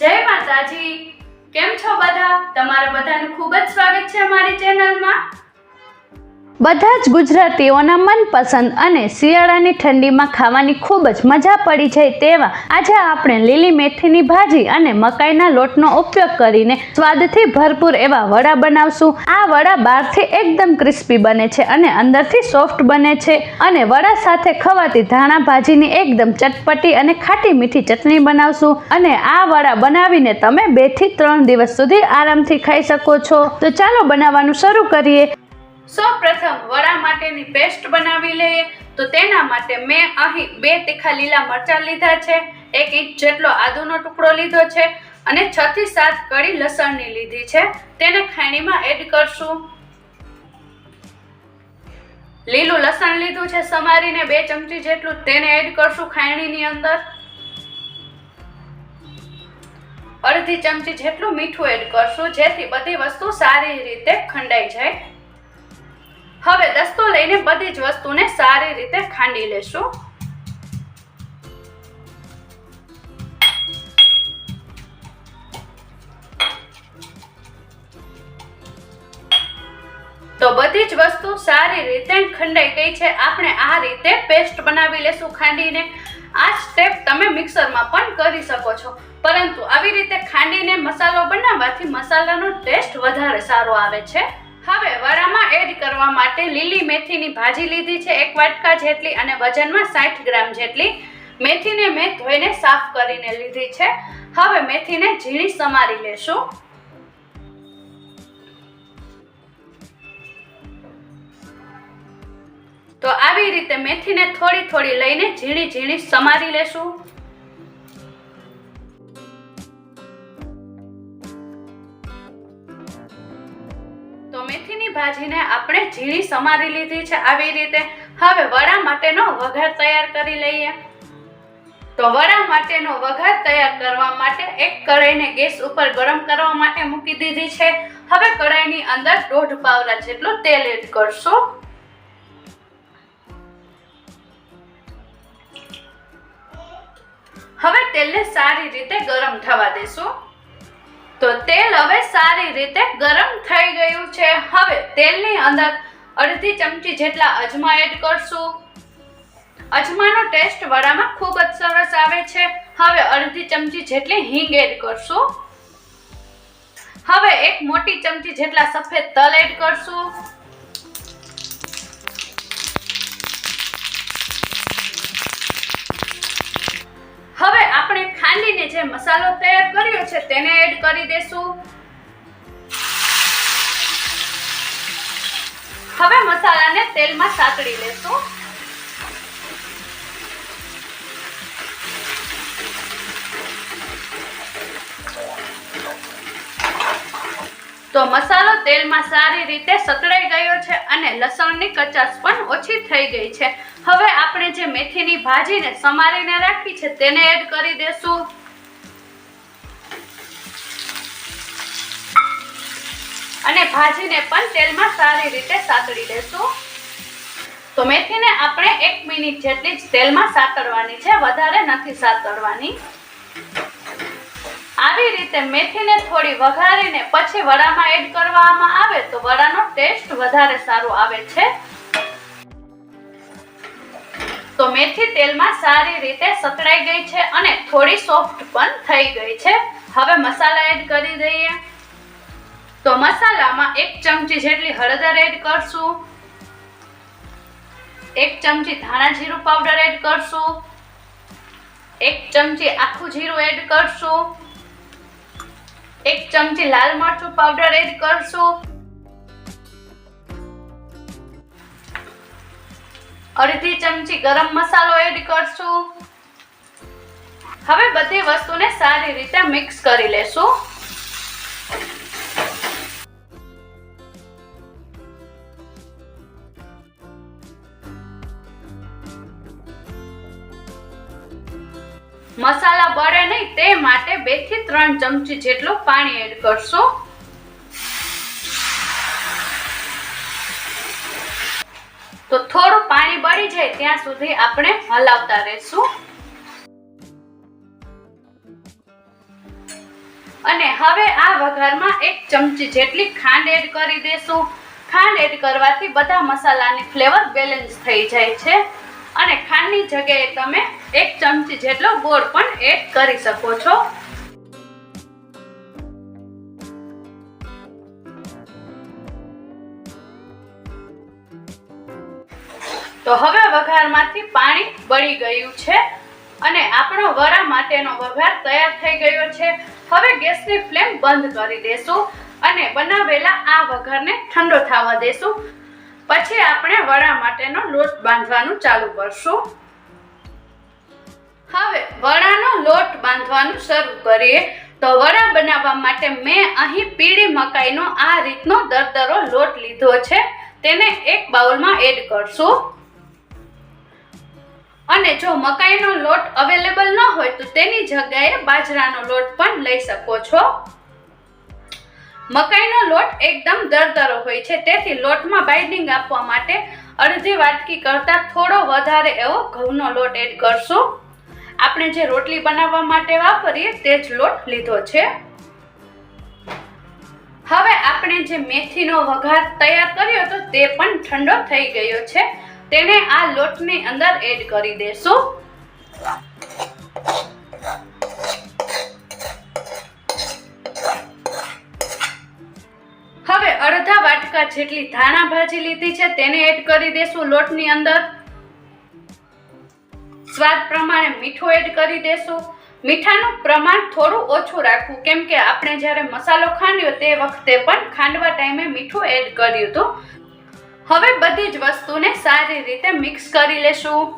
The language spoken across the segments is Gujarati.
જય માતાજી. કેમ છો બધા? તમારા બધાનું ખૂબ જ સ્વાગત છે અમારી ચેનલમાં. બધા જ ગુજરાતીઓના મનપસંદ અને શિયાળાની ઠંડીમાં ખાવાની ખૂબ જ મજા પડી જાય તેવા આજે આપણે લીલી મેથીની ભાજી અને મકાઈના લોટનો ઉપયોગ કરીને સ્વાદથી ભરપૂર એવા વડા બનાવશું. આ વડા બહારથી એકદમ ક્રિસ્પી બને છે અને અંદરથી સોફ્ટ બને છે અને વડા સાથે ખવાતી ધાણા ભાજીની એકદમ ચટપટી અને ખાટી મીઠી ચટણી બનાવશું અને આ વડા બનાવીને તમે બેથી ત્રણ દિવસ સુધી આરામથી ખાઈ શકો છો. તો ચાલો બનાવવાનું શરૂ કરીએ. સૌ પ્રથમ વડા માટેની પેસ્ટ બનાવી લઈએ. તો તેના માટે મેં અહીં બે તીખા લીલા મરચાં લીધા છે. એક ઇંચ જેટલો આદુનો ટુકડો લીધો છે અને છ થી સાત કળી લસણની લીધી છે. તેને ખાણીમાં એડ કરશું. લીલું લસણ લીધું છે સમારીને બે ચમચી જેટલું તેને એડ કરશું ખાણીની અંદર. અડધી ચમચી જેટલું મીઠું એડ કરશું જેથી બધી વસ્તુ સારી રીતે ખંડાઈ જાય. લઈને બધી જ વસ્તુને સારી રીતે ખાંડી લેશું. તો બધી જ વસ્તુ સારી રીતે ખંડાઈ ગઈ છે. આપણે આ રીતે પેસ્ટ બનાવી લેશું ખાંડીને. આ સ્ટેપ તમે મિક્સરમાં પણ કરી શકો છો. પરંતુ આવી રીતે ખાંડીને મસાલો બનાવવાથી મસાલાનો ટેસ્ટ વધારે સારો આવે છે. હવે વડામાં એડ કરવા માટે લીલી મેથીની ભાજી લીધી છે, એક વાટકા જેટલી અને વજનમાં સાઠ ગ્રામ જેટલી. મેથીને મેં ધોઈને સાફ કરીને લીધી છે. હવે મેથીને ઝીણી સમારી લેશું. તો આવી રીતે મેથીને થોડી થોડી લઈને ઝીણી ઝીણી સમારી લેશું. મેથીની ભાજીને આપણે ઝીણી સમારી લીધી છે આવી રીતે. હવે વડા માટેનો વઘાર તૈયાર કરી લઈએ. તો વડા માટેનો વઘાર તૈયાર કરવા માટે એક કઢાઈને ગેસ ઉપર ગરમ કરવા માટે મૂકી દીધી છે. હવે કઢાઈની અંદર દોઢ પાવડા જેટલું તેલ એડ કરશું. હવે તેલને સારી રીતે ગરમ થવા દેશું. તો તેલ હવે સારી રીતે ગરમ થઈ ગયું છે. હવે તેલની અંદર અડધી ચમચી જેટલા અજમા એડ કરશું. અજમાનો ટેસ્ટ વડામાં ખૂબ જ સરસ આવે છે. હવે અડધી ચમચી જેટલી હિંગ એડ કરશું. હવે એક મોટી ચમચી જેટલા સફેદ તલ એડ કરશું. હવે આપણે ખાંડીને જે મસાલો તૈયાર કર્યો છે તેને એડ કરી દેશું. હવે મસાલાને તેલમાં સાતળી લેશું. તો મસાલો તેલમાં સારી રીતે સતળાઈ ગયો છે અને લસણની કચાશ પણ ઓછી થઈ ગઈ છે. હવે આપણે જે મેથીની ભાજીને સમારીને રાખી છે તેને એડ કરી દેશું. અને ભાજીને પણ તેલમાં સારી રીતે સાતળી દેશું તો મેથીને આપણે એક મિનિટ જેટલી જ તેલમાં સાતળવાની છે, વધારે નથી સાતળવાની. આવી રીતે મેથીને થોડી વઘારીને પછી વડામાં એડ કરવામાં આવે તો વડાનો ટેસ્ટ વધારે સારો આવે છે. તો મેથી તેલમાં સારી રીતે સતળાઈ ગઈ છે અને થોડી સોફ્ટ પણ થઈ ગઈ છે. હવે મસાલા એડ કરી દઈએ. તો મસાલામાં એક ચમચી જેટલી હળદર એડ કરશું. એક ચમચી ધાણા જીરું પાવડર એડ કરશું. એક ચમચી આખું જીરું એડ કરશું. એક ચમચી લાલ મરચું પાવડર એડ કરશું. અડધી ચમચી ગરમ મસાલો એડ કરશું. હવે બધી વસ્તુને સારી રીતે મિક્સ કરી લેશું. મસાલા તે માટે બેથી ત્રણ ચમચી જેટલું પાણી એડ કરશો. તો થોડું પાણી બળી જાય ત્યાં સુધી આપણે હલાવતા રહેશું. અને હવે આ વઘારમાં એક ચમચી જેટલી ખાંડ એડ કરી દેશું. ખાંડ એડ કરવાથી બધા મસાલાની ફ્લેવર બેલેન્સ થઈ જાય છે. અને ખાંડની જગ્યાએ તમે એક ચમચી જેટલો ગોળ પણ એડ કરી શકો છો. તો હવે વઘારમાંથી પાણી બળી ગયું છે અને આપણો વરા માટેનો વઘાર તૈયાર થઈ ગયો છે. હવે ગેસની ફ્લેમ બંધ કરી દેશું અને બનાવેલા આ વઘારને ઠંડો થવા દેશું. પછી આપણે વડા માટેનો લોટ બાંધવાનું ચાલુ કરશું. હવે વડાનો લોટ બાંધવાનું શરૂ કરીએ. તો વડા બનાવવા માટે મેં અહીં પીળી મકાઈનો આ રીતનો દરદરો લોટ લીધો છે. તેને એક બાઉલમાં એડ કરશું. અને જો મકાઈનો લોટ અવેલેબલ ન હોય તો તેની જગ્યાએ બાજરાનો લોટ પણ લઈ શકો છો. મકાઈનો લોટ એકદમ દરદરો હોય છે. તેથી લોટમાં બાઇન્ડિંગ આપવા માટે અડધી વાટકી કરતાં થોડો વધારે એવો ઘઉંનો લોટ એડ કરશું. આપણે જે રોટલી બનાવવા માટે વાપરીએ તે જ લોટ લીધો છે. હવે આપણે જે મેથીનો વઘાર તૈયાર કર્યો હતો તે પણ ઠંડો થઈ ગયો છે. તેને આ લોટની અંદર એડ કરી દેશું હવે વાટકા જેટલી ધાણા ભાજી લીધી છે, તેને એડ કરી દેશું લોટની અંદર. સ્વાદ પ્રમાણે મીઠું એડ કરી દેશું. મીઠાનું પ્રમાણ થોડું ઓછું રાખવું, કેમ કે આપણે જ્યારે મસાલો ખાંડ્યો તે વખતે પણ ખાંડવા ટાઈમે મીઠું એડ કર્યું હતું. હવે બધી જ વસ્તુને સારી રીતે મિક્સ કરી લેશું.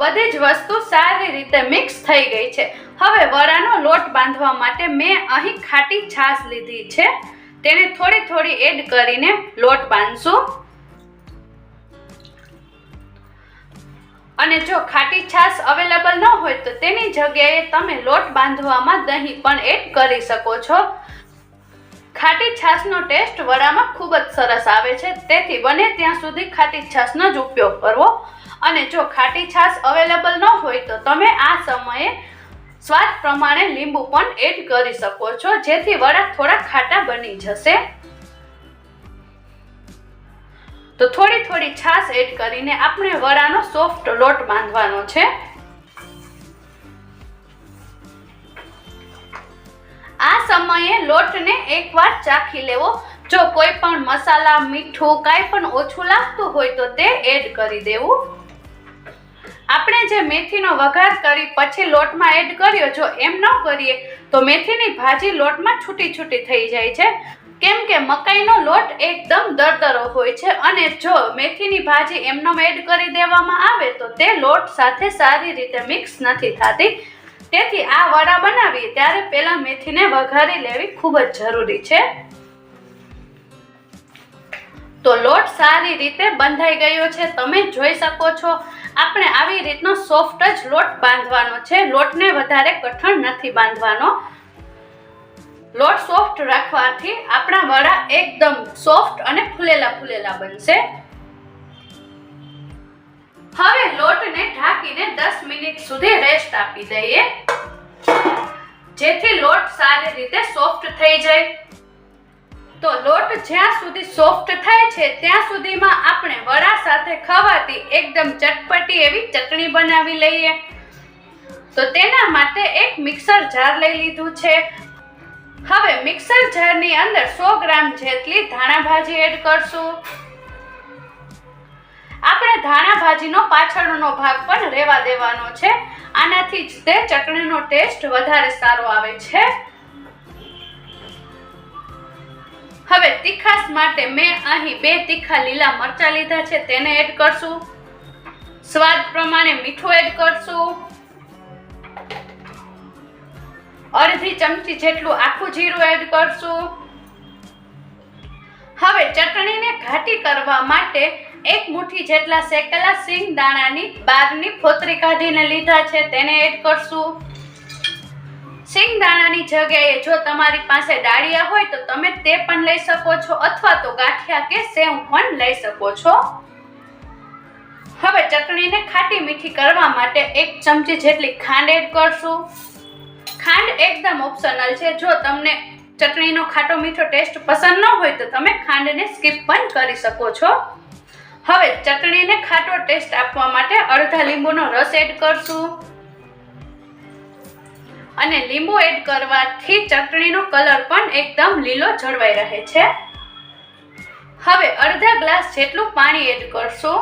બધી જ વસ્તુ સારી રીતે મિક્સ થઈ ગઈ છે. હવે વરાનો લોટ બાંધવા માટે મેં અહીં ખાટી છાશ લીધી છે. તેને થોડી થોડી એડ કરીને લોટ બાંધશું. અને જો ખાટી છાશ અવેલેબલ ન હોય તો તેની જગ્યાએ તમે લોટ બાંધવામાં દહીં પણ એડ કરી શકો છો. ખાટી છાશનો ટેસ્ટ વડામાં ખૂબ જ સરસ આવે છે. તેથી બને ત્યાં સુધી ખાટી છાશનો જ ઉપયોગ કરવો. અને જો ખાટી છાશ અવેલેબલ ન હોય તો તમે આ સમયે સ્વાદ પ્રમાણે લીંબુ પણ એડ કરી શકો છો. જેથી વડા થોડા ખાટા બની જશે. તો થોડી થોડી છાશ એડ કરીને આપણે વડાનો સોફ્ટ લોટ બાંધવાનો છે. આ સમયે લોટને એકવાર ચાખી લેવો. જો કોઈ પણ મસાલા, મીઠું, કાંઈ પણ ઓછું લાગતું હોય તો તે એડ કરી દેવું. આપણે જે મેથીનો વઘાર કરી પછી લોટમાં એડ કર્યો, જો એમ ન કરીએ, તો મેથીની ભાજી લોટમાં છૂટી છૂટી થઈ જાય છે. કેમ કે મકાઈનો લોટ એકદમ દરદરો હોય છે અને જો મેથીની ભાજી એમનો એડ કરી દેવામાં આવે, તો તે લોટ સાથે સારી રીતે મિક્સ નથી થતી. તેથી આ વડા બનાવીએ, ત્યારે પહેલાં મેથીને વઘારી લેવી ખૂબ જ જરૂરી છે. તો લોટ સારી રીતે બંધાઈ ગયો છે. તમે જોઈ શકો છો, આપણે આવી રીતનો સોફ્ટ જ લોટ બાંધવાનો છે. લોટને વધારે કઠણ નથી બાંધવાનો. લોટ સોફ્ટ રાખવાથી આપણા વડા એકદમ સોફ્ટ અને ફૂલેલા ફૂલેલા બનશે. હવે લોટને ઢાંકીને દસ મિનિટ સુધી રેસ્ટ આપી દઈએ. જેથી લોટ સારી રીતે સોફ્ટ થઈ જાય. તો લોટ જ્યાં સુધી સોફ્ટ થાય છે, ત્યાં સુધીમાં આપણે વડા સાથે ખવાતી એકદમ ચટપટી એવી ચટણી બનાવી લઈએ. તો તેના માટે એક મિક્સર જાર લઈ લીધું છે. હવે મિક્સર જારની અંદર સો ગ્રામ જેટલી ધાણા ભાજી એડ કરશું. આપણે ધાણા ભાજીનો પાછળનો ભાગ પણ રહેવા દેવાનો છે. આનાથી જ તે ચટણીનો ટેસ્ટ વધારે સારો આવે છે. હવે તીખાસ માટે મેં અહીં બે તીખા લીલા મરચા લીધા છે, તેને એડ કરશું. સ્વાદ પ્રમાણે મીઠું એડ કરશું. અડધી ચમચી જેટલું આખું જીરું એડ કરશું. હવે ચટણીને ઘાટી કરવા માટે એક મુઠ્ઠી જેટલા શેકેલા સિંગ દાણાની બારની ફોતરી કાઢીને લીધા છે, તેને એડ કરશું. સિંગદાણાની જગ્યાએ જો તમારી પાસે ડાળિયા હોય તો તમે તે પણ લઈ શકો છો અથવા તો ગાંઠિયા કે સેવ પણ લઈ શકો છો. હવે ચટણીને ખાટી મીઠી કરવા માટે એક ચમચી જેટલી ખાંડ એડ કરશું. ખાંડ એકદમ ઓપ્શનલ છે. જો તમને ચટણીનો ખાટો મીઠો ટેસ્ટ પસંદ ન હોય તો તમે ખાંડને સ્કીપ પણ કરી શકો છો. હવે ચટણીને ખાટો ટેસ્ટ આપવા માટે અડધા લીંબુનો રસ એડ કરશું. અને લીંબુ એડ કરવાથી ચટણીનો કલર પણ એકદમ લીલો જળવાઈ રહે છે. હવે અડધા ગ્લાસ જેટલું પાણી એડ કરશું.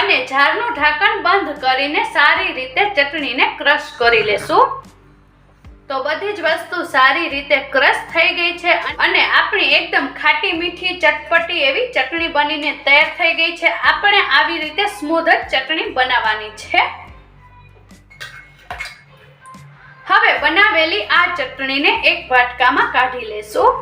અને જારનું ઢાંકણ બંધ કરીને સારી રીતે ચટણીને ક્રશ કરી લેશું. તો બધી જ વસ્તુ સારી રીતે ક્રશ થઈ ગઈ છે અને આપણી એકદમ ખાટી મીઠી ચટપટી એવી ચટણી બનીને તૈયાર થઈ ગઈ છે. આપણે આવી રીતે સ્મૂધ ચટણી બનાવવાની છે. હવે બનાવેલી આ ચટણીને એક વાટકામાં કાઢી લેશું.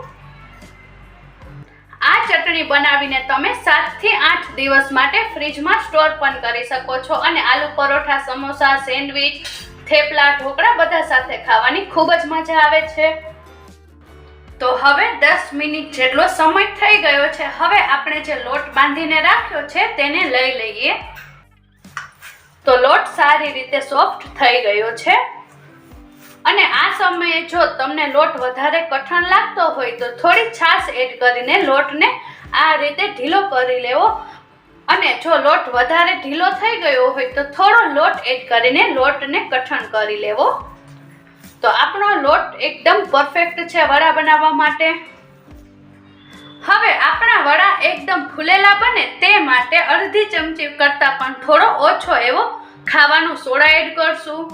આ ચટણી બનાવીને તમે સાતથી આઠ દિવસ માટે ફ્રીજમાં સ્ટોર પણ કરી શકો છો અને આલુ પરોઠા, સમોસા, સેન્ડવિચ, થેપલા, ઢોકળા બધા સાથે ખાવાની ખૂબ જ મજા આવે છે. તો હવે દસ મિનિટ જેટલો સમય થઈ ગયો છે, હવે આપણે જે લોટ બાંધીને રાખ્યો છે તેને લઈ લઈએ. તો લોટ સારી રીતે સોફ્ટ થઈ ગયો છે. અને આ સમયે જો તમને લોટ વધારે કઠણ લાગતો હોય તો થોડી છાશ એડ કરીને લોટને આ રીતે ઢીલો કરી લેવો. અને જો લોટ વધારે ઢીલો થઈ ગયો હોય તો થોડો લોટ એડ કરીને લોટને કઠણ કરી લેવો. તો આપણો લોટ એકદમ પરફેક્ટ છે વડા બનાવવા માટે. હવે આપણા વડા એકદમ ફૂલેલા બને તે માટે અડધી ચમચી કરતાં પણ થોડો ઓછો એવો ખાવાનું સોડા એડ કરશું.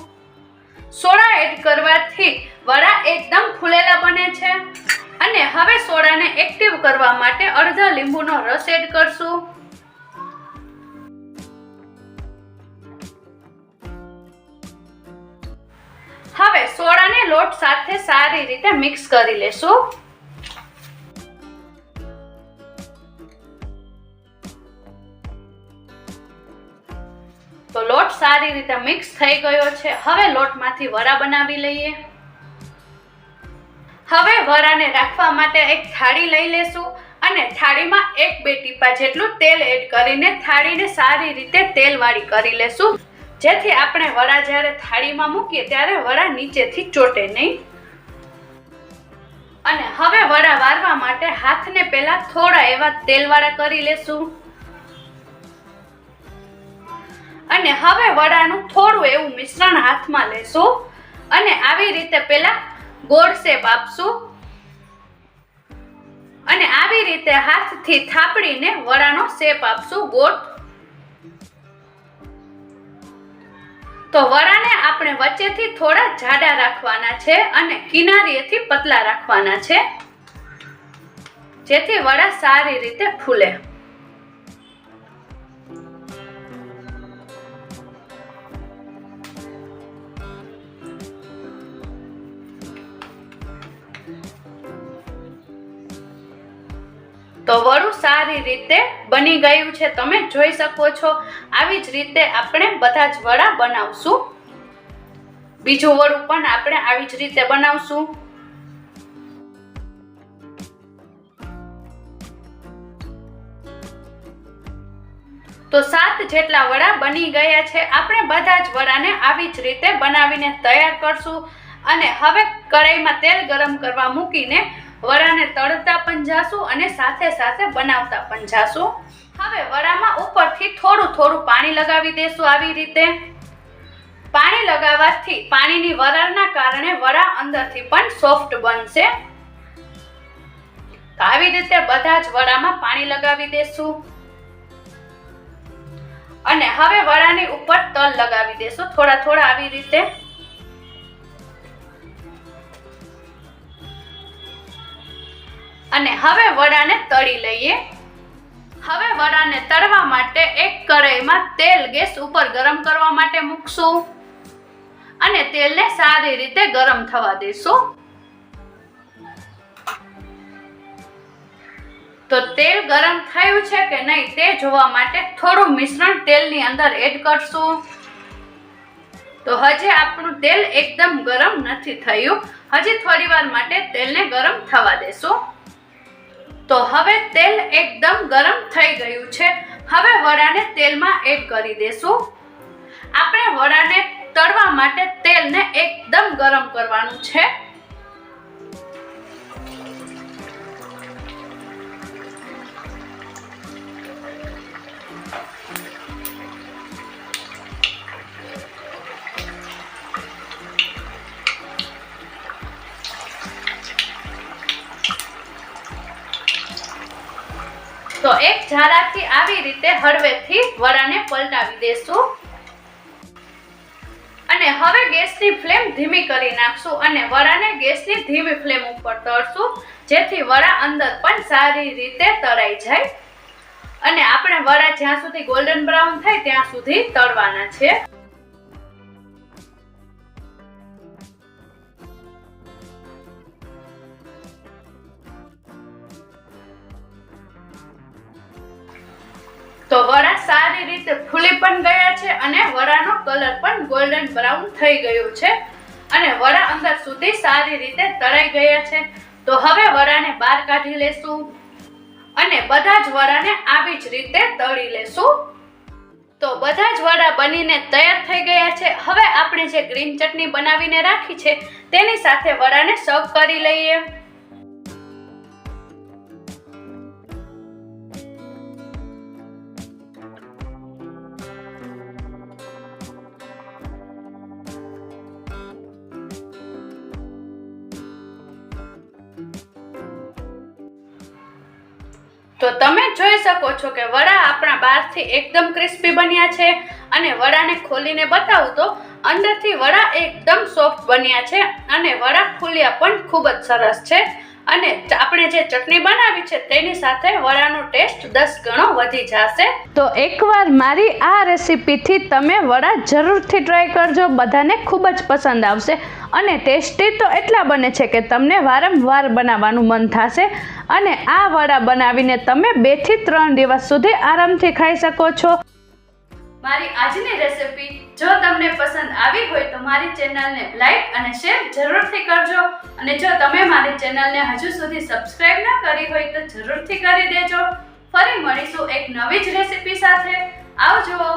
સોડા એડ કરવાથી વડા એકદમ ફૂલેલા બને છે. અને હવે સોડાને એક્ટિવ કરવા માટે અડધા લીંબુનો રસ એડ કરશું. હવે સોડાને લોટ સાથે સારી રીતે મિક્સ કરી લેશું. સારી રીતે મિક્સ થઈ ગયો છે. હવે લોટમાંથી વડા બનાવી લઈએ. હવે વરાને રાખવા માટે એક થાળી લઈ લેશું અને થાળીમાં એક બે ટીપા જેટલું તેલ એડ કરીને થાળીને સારી રીતે તેલવાળી કરી લેશું. જેથી આપણે વડા જ્યારે થાળીમાં મૂકીએ ત્યારે વડા નીચેથી ચોટે નહીં. અને હવે વડા વારવા માટે હાથને પહેલા થોડા એવા તેલવાળા કરી લેશું. અને હવે વડાનું થોડું એવું મિશ્રણ હાથમાં લેશું અને આવી રીતે પહેલા ગોળ શેપ આપશું. અને આવી રીતે હાથથી થાપડીને વડાનો શેપ આપશું ગોળ. તો વડાને આપણે વચ્ચેથી થોડા જાડા રાખવાના છે અને કિનારીએથી પતલા રાખવાના છે. જેથી વડા સારી રીતે ફૂલે. તો વડું સારી રીતે બની ગયું છે. તમે જોઈ શકો છો. આવી જ રીતે આપણે બધા જ વડા બનાવશું. બીજું વડું પણ આપણે આવી જ રીતે બનાવશું. તો સાત જેટલા વડા બની ગયા છે. આપણે બધા જ વડાને આવી જ રીતે બનાવીને તૈયાર કરશું. અને હવે કડાઈમાં તેલ ગરમ કરવા મૂકીને વડાને તળતા પણ જાશું અને સાથે સાથે બનાવતા પણ જાશું. હવે વડામાં ઉપરથી થોડું થોડું પાણી લગાવી દેશું આવી રીતે. પાણી લગાવવાથી પાણીની વરાળના કારણે વડા અંદરથી પણ સોફ્ટ બનશે. આવી રીતે બધા જ વડામાં પાણી લગાવી દેશું. અને હવે વડાની ઉપર તલ લગાવી દેશું થોડા થોડા આવી રીતે. અને હવે વડાને તળી લઈએ. હવે વડાને તળવા માટે એક કઢાઈમાં તેલ ગેસ ઉપર ગરમ કરવા માટે મૂકશું. અને તેલને સારી રીતે ગરમ થવા દેશું. તો તેલ ગરમ થયું છે કે નહીં તે જોવા માટે થોડું મિશ્રણ તેલની અંદર એડ કરશું. તો હજી આપણું તેલ એકદમ ગરમ નથી થયું. હજી થોડી વાર માટે તેલને ગરમ થવા દેશું. તો હવે તેલ એકદમ ગરમ થઈ ગયું છે. હવે વડાને તેલમાં એડ કરી દેશું. આપણે વડાને તળવા માટે તેલને એકદમ ગરમ કરવાનું છે. તો એક ઝારાથી આવી રીતે હળવેથી વડાને પલટાવી દેશું. અને હવે ગેસની ફ્લેમ ધીમી કરી નાખશું અને વડાને ગેસની ધીમી ફ્લેમ ઉપર તળશું, જેથી વડા અંદર પણ સારી રીતે તળાઈ જાય. અને આપણે વડા જ્યાં સુધી ગોલ્ડન બ્રાઉન થાય ત્યાં સુધી તળવાના છે. સારી રીતે ફૂલી પણ ગયા છે અને વડાનો કલર પણ ગોલ્ડન બ્રાઉન થઈ ગયો છે. અને વડા અંદર સુધી સારી રીતે તળાઈ ગયા છે. તો હવે વડાને બહાર કાઢી લેશું અને બધા જ વડાને આવી જ રીતે તળી લેશું. તો બધા જ વડા બનીને તૈયાર થઈ ગયા છે. હવે આપણે જે ગ્રીન ચટણી બનાવીને રાખી છે, તેની સાથે વડાને સર્વ કરી લઈએ. તો તમે જોઈ શકો છો કે વડા આપણા બહારથી એકદમ ક્રિસ્પી બન્યા છે અને વડાને ખોલીને બતાવું તો અંદરથી વડા એકદમ સોફ્ટ બન્યા છે અને વડા ખુલ્યા પણ ખૂબ જ સરસ છે. અને આપણે જે ચટણી બનાવી છે તેની સાથે વડાનો ટેસ્ટ દસ ગણો વધી જશે. તો એકવાર મારી આ રેસીપીથી તમે વડા જરૂરથી ટ્રાય કરજો, બધાને ખૂબ જ પસંદ આવશે. અને ટેસ્ટી તો એટલા બને છે કે તમને વારંવાર બનાવવાનું મન થશે. અને આ વડા બનાવીને તમે બેથી ત્રણ દિવસ સુધી આરામથી ખાઈ શકો છો. મારી આજની રેસિપી જો તમને પસંદ આવી હોય તો મારી ચેનલને લાઈક અને શેર જરૂરથી કરજો. અને જો તમે મારી ચેનલને હજુ સુધી સબસ્ક્રાઇબ ન કરી હોય તો જરૂરથી કરી દેજો. ફરી મળીશું એક નવી જ રેસિપી સાથે. આવજો.